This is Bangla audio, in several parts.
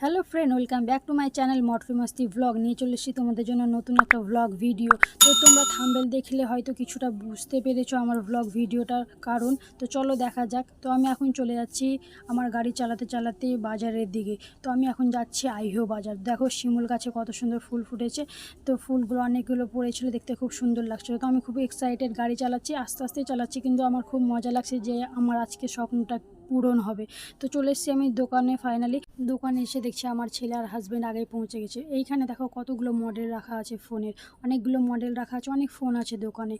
Hello friend welcome back to my channel মটরি Masti vlog নিয়ে চলে এসেছি তোমাদের জন্য নতুন একটা ভ্লগ ভিডিও তো তোমরা থাম্বেল দেখলে হয়তো কিছুটা বুঝতে পেরেছ আমার ভ্লগ ভিডিওটার কারণ। তো চলো দেখা যাক। তো আমি এখন চলে যাচ্ছি আমার গাড়ি চালাতে চালাতে বাজারের দিকে। তো আমি এখন যাচ্ছি আইহো বাজার। দেখো শিমুল গাছে কত সুন্দর ফুল ফুটেছে। তো ফুলগুলো অনেকগুলো পড়েছিল, দেখতে খুব সুন্দর লাগছিল। তো আমি খুব এক্সাইটেড গাড়ি চালাচ্ছি, আস্তে আস্তে চালাচ্ছি। কিন্তু আমার খুব মজা লাগছে যে আমার আজকে স্বপ্নটা পূরণ হবে। তো চলে এসেছি আমি দোকানে ফাইনালি দোকানে এসে দেখছি আমার ছেলে আর হাজব্যান্ড আগে পৌঁছে গেছে। এইখানে দেখো কতগুলো মডেল রাখা আছে ফোনের অনেকগুলো মডেল রাখা আছে, অনেক ফোন আছে দোকানে।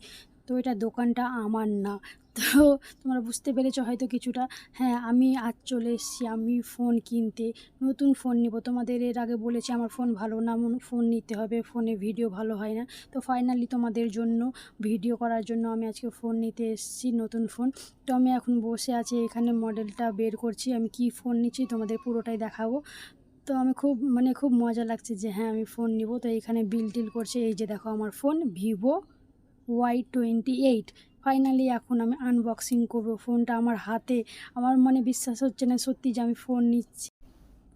তো এটা দোকানটা আমার না। তো তোমরা বুঝতে পেরেছ হয়তো কিছুটা। হ্যাঁ আমি আজ চলে এসেছি, আমি ফোন কিনতে। নতুন ফোন নিব। তোমাদের এর আগে বলেছি, আমার ফোন ভালো না ফোন নিতে হবে, ফোনে ভিডিও ভালো হয় না। তো ফাইনালি তোমাদের জন্য, ভিডিও করার জন্য আমি আজকে ফোন নিতে এসেছি, নতুন ফোন। তো আমি এখন বসে আছি, এখানে মডেলটা বের করছি, আমি কি ফোন নিচ্ছি তোমাদের পুরোটাই দেখাবো। তো আমি খুব মানে খুব মজা লাগছে যে হ্যাঁ আমি ফোন নিব। তো এখানে বিল টিল করছে, এই যে দেখো আমার phone, Vivo Y twenty eight. Finally এখন আমি আনবক্সিং করব ফোনটা আমার হাতে। আমার মানে বিশ্বাস হচ্ছে না সত্যি যে আমি ফোন নিচ্ছি।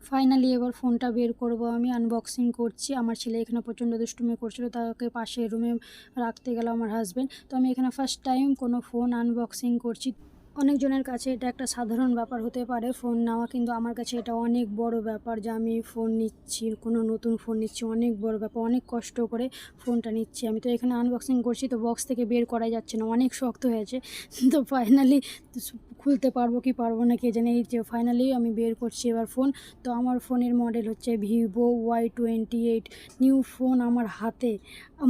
ফাইনালি এবার ফোনটা বের করব। আমি আনবক্সিং করছি। আমার ছেলে এখানে প্রচণ্ড দুষ্টুমি করছিল, তাকে পাশে রুমে রাখতে গেল আমার হাজব্যান্ড তো আমি এখানে ফার্স্ট টাইম কোনো ফোন আনবক্সিং করছি। অনেকজনের কাছে এটা একটা সাধারণ ব্যাপার হতে পারে ফোন নেওয়া, কিন্তু আমার কাছে এটা অনেক বড় ব্যাপার যে আমি ফোন নিচ্ছি, কোনো নতুন ফোন নিচ্ছি, অনেক বড় ব্যাপার, অনেক কষ্ট করে ফোনটা নিচ্ছি। আমি তো এখানে আনবক্সিং করছি, তো বক্স থেকে বের করা যাচ্ছে না, অনেক শক্ত হয়েছে। তো ফাইনালি খুলতে পারব কি পারব না কে জানে, এই যে ফাইনালি আমি বের করছি এবার ফোন তো আমার ফোনের মডেল হচ্ছে Vivo Y twenty eight new phone আমার হাতে।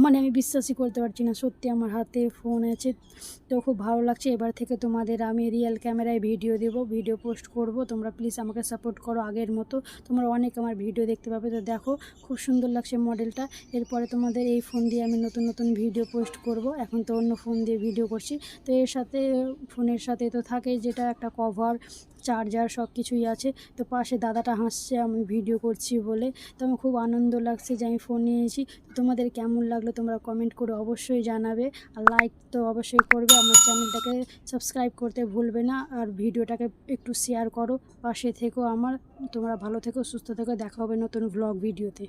মানে আমি বিশ্বাসই করতে পারছি না, সত্যি আমার হাতে ফোন আছে। তো খুব ভালো লাগছে, এবার থেকে তোমাদের আমি রিয়েল ক্যামেরায় ভিডিও দেবো ভিডিও পোস্ট করব। তোমরা প্লিজ আমাকে সাপোর্ট করো আগের মতো। তোমরা অনেক আমার ভিডিও দেখতে পাবে, তো দেখো খুব সুন্দর লাগছে মডেলটা এরপরে তোমাদের এই ফোন দিয়ে আমি নতুন নতুন ভিডিও পোস্ট করব। এখন তো অন্য ফোন দিয়ে ভিডিও করছি। তো এর সাথে ফোনের সাথে তো থাকে যেটা একটা কভার চার্জার সব কিছুই আছে। তো পাশে দাদাটা হাসছে, আমি ভিডিও করছি বলে। তো আমার খুব আনন্দ লাগছে যে আমি ফোন নিয়েছি তোমাদের কেমন লাগল তোমরা কমেন্ট করে অবশ্যই জানাবে। আর লাইক তো অবশ্যই করবে। আমার চ্যানেলটাকে সাবস্ক্রাইব করতে ভুলবে না। আর ভিডিওটাকে একটু শেয়ার করো। পাশে থেকো আমার। তোমরা ভালো থেকো, সুস্থ থেকো। দেখা হবে নতুন ভ্লগ ভিডিওতে